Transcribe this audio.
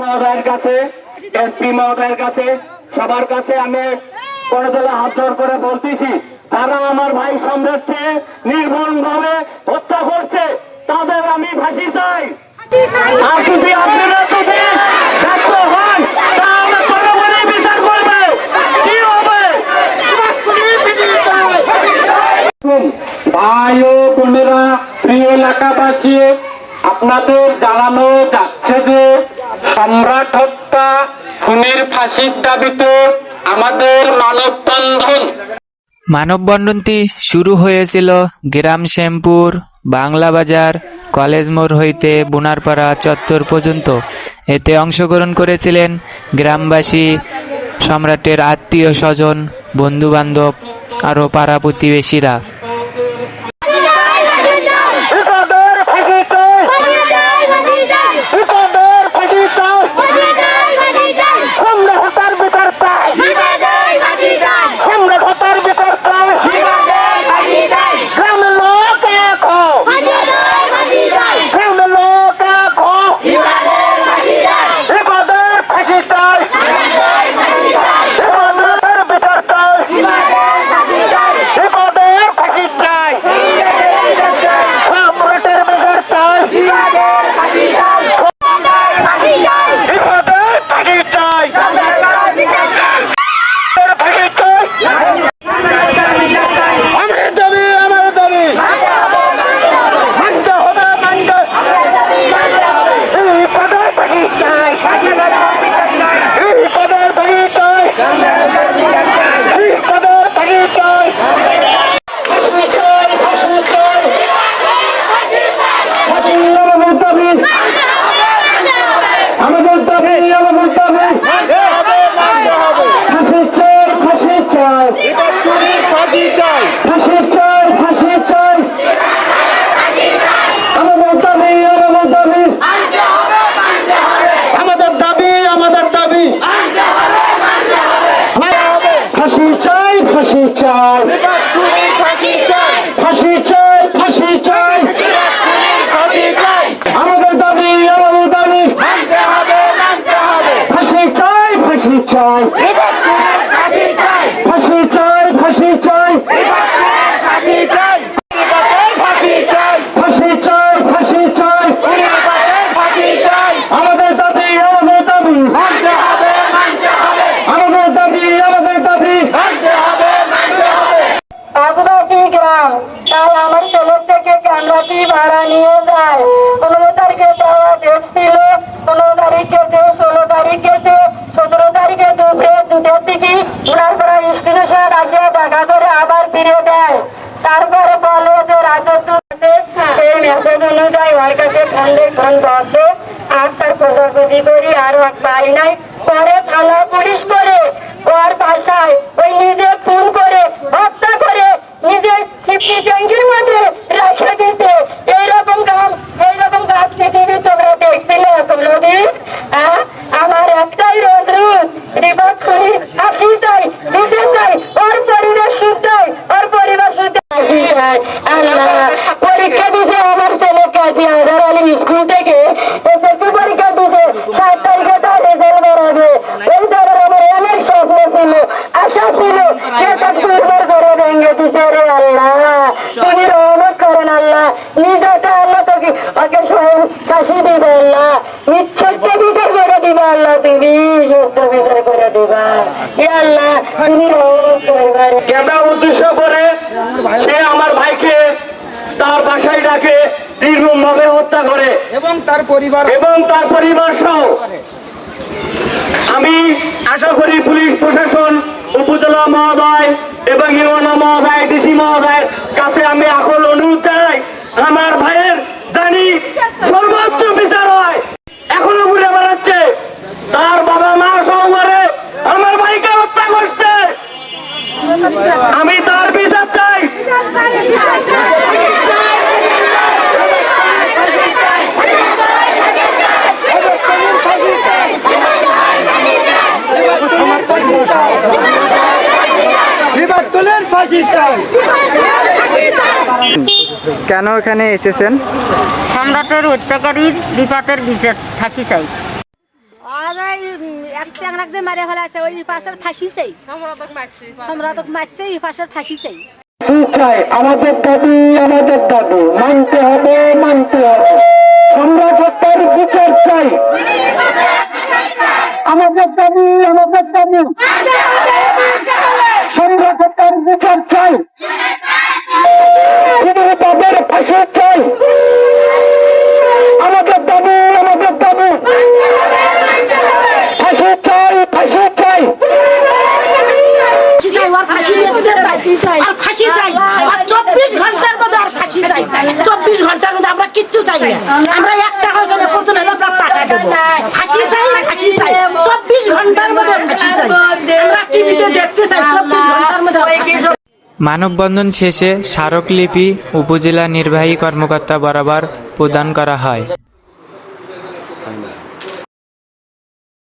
মহোদয়ের কাছে এসপি মহোদয়ের কাছে, সবার কাছে আমি করতলা হাত করে বলতেছি, যারা আমার ভাই সম্রাটকে নির্মম ভাবে হত্যা করছে, তাদের আমি ফাঁসি চাই। ভাই ও বোনেরা, প্রিয় এলাকাবাসী আপনাদের জানানো যাচ্ছে যে সম্রাট হত্যা, খুনির ফাঁসির দাবিতে আমাদের মানববন্ধন। মানববন্ধনটি শুরু হয়েছিল গ্রাম শ্যামপুর, বাংলা বাজার, কলেজ মোড় হইতে বোনারপাড়া চত্বর পর্যন্ত। এতে অংশগ্রহণ করেছিলেন গ্রামবাসী, সম্রাটের আত্মীয় স্বজন, বন্ধুবান্ধব, আরও পাড়া প্রতিবেশীরা একাদের ফাঁসি চাই একাদের ফাঁসি চাই সম্রাট হত্যার বিচার চাই সম্রাট হত্যার বিচার চাই গ্রামের লোক এক হও গ্রামের লোক এক হও একাদের ফাঁসি চাই একাদের বিচার চাই একাদের ফাঁসি চাই সম্রাটের বিচার চাই একাদের ফাঁসি চাই একাদের ফাঁসি চাই আমার দাবি আমার দাবি মানতে হবে মানতে এই পদের ফাঁসি চাই এই পদের ফাঁসি চাই এই পদের ফাঁসি চাই ফাঁসি চাই ফাঁসি চাই ফাঁসি আমাদের দাবি আমাদের দাবি আমাদের দাবি ফাঁসি চাই ফাঁসি চাই ফাঁসি চাই। ফাঁসি চাই ফাঁসি চাই। আমাদের দাবি আমাদের দাবি আমাদের দাবি আমাদের দাবি। ফাঁসি চাই ফাঁসি চাই। ফাঁসি চাই। ফাঁসি চাই আমাদের দাবি আমাদের দাবি ফাঁসি চাই ফাঁসি চাই ফাঁসি চাই ফাঁসি চাই ফাঁসি চাই ফাঁসি চাই আমাদের দাবি আমাদের দাবি আমাদের দাবি আমাদের দাবি আমার থেকে ভাড়া নিয়ে যায় পনেরো তারিখে দেওয়া ডেট ছিল পনেরো ষোলো সতেরো তারিখে দুপুরে দুটোর দিকে স্টেশন আসে দেখা করে আবার ফিরে দেয়। তারপরে বলে যে রাজস্ব আছে, সেই মেসেজ অনুযায়ী ওর কাছে ফোন ফোন বসে আর তার খোঁজাখুঁজি করি, আর পাই নাই। পরে থানা পুলিশ করে, ওর বাসায় ওই নিজে খুন করে হত্যা করে Müze Sepli Cangir শাসি দিবে আল্লাহ। নিচ্ছককে বিচার করে দিবা আল্লাহ তুমি সত্য বিচার করে দিবা। আল্লাহ তুমি ক্যামেরা উদ্দেশ্য করে সে আমার ভাইকে তার বাসায় ডাকে নির্মম ভাবে হত্যা করে। এবং তার পরিবার এবং তার পরিবার সহ আমি আশা করি পুলিশ প্রশাসন উপজেলা মহোদয় এবং ইউনো মহোদয় ডিসি মহোদয়ের কাছে আমি এখন অনুরোধ জানাই আমার ভাইয়ের জানি সর্বোচ্চ বিচার হয়। এখনও ঘুরে বেড়াচ্ছে। তার বাবা মা সহকারে আমার ভাইকে হত্যা করছে। আমি তার বিচার চাই। কেন এখানে এসেছেন? সম্রাটের হত্যাকারীর বিপাতের বিচার ফাঁসি চাই। এক মারে ফেলাছে ওই পাশের ফাঁসি চাই। সম্রাটক মারছে এই পাশের ফাঁসি চাই। চাই আমাদের দাবি আমাদের দাবি মানতে হবে মানতে হবে। সম্রাট হত্যার বিচার চাই। আমাদের দাবি আমাদের দাবি। সম্রাট হত্যার বিচার চাই। কিন্তু তাদের ফাঁসি চাই। আমরা এক টাকা টাকা দেবো। চাই চাই। চব্বিশ ঘণ্টার মধ্যে চাই। আমরা টিভিতে দেখতে চাই, চব্বিশ ঘণ্টার মধ্যে মানববন্ধন শেষে স্মারকলিপি উপজেলা নির্বাহী কর্মকর্তা বরাবর প্রদান করা হয়।